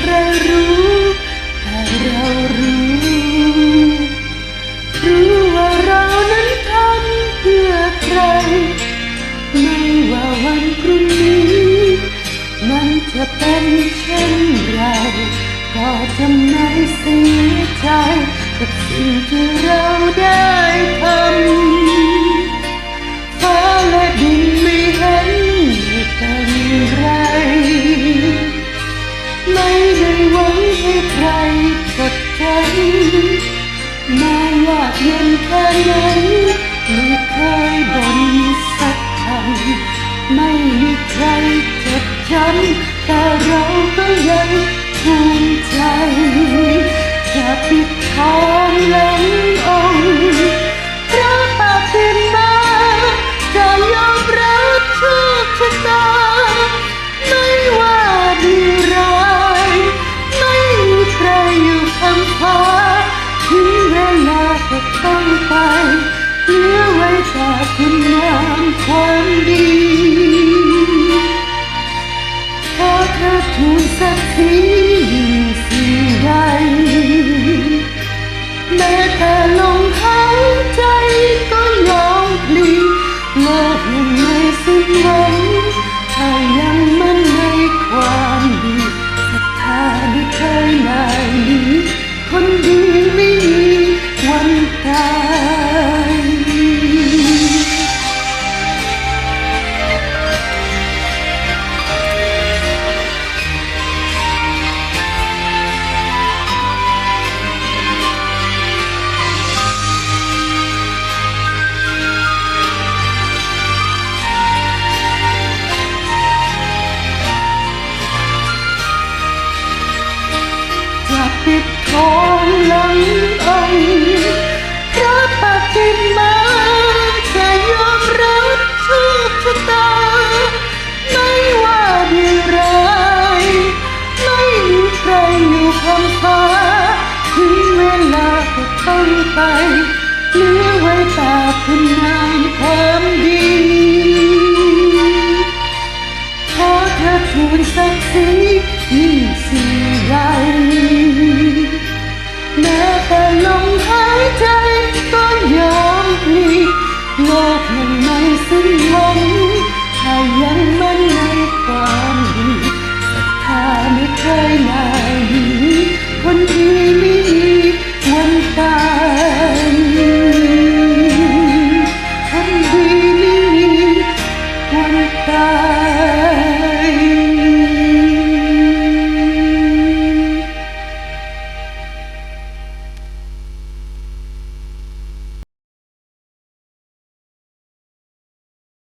ใครรู้แต่เรารู้ รู้ว่าเรานั้นทำเพื่อใคร ไม่ว่าวันพรุ่งนี้ มันจะเป็นเช่นไร ก็ทำในสิ่ง ใจไว้ให้ใครกดทันมายาเงินแค่ไหนไม่เคยบ่นสักคำไม่มีใครจดจำแต่เราก็ยังภูมิใจจะปิดทองแล้ว 不能分辨。 ต้องไปเหลือไว้แต่คุณงามความดี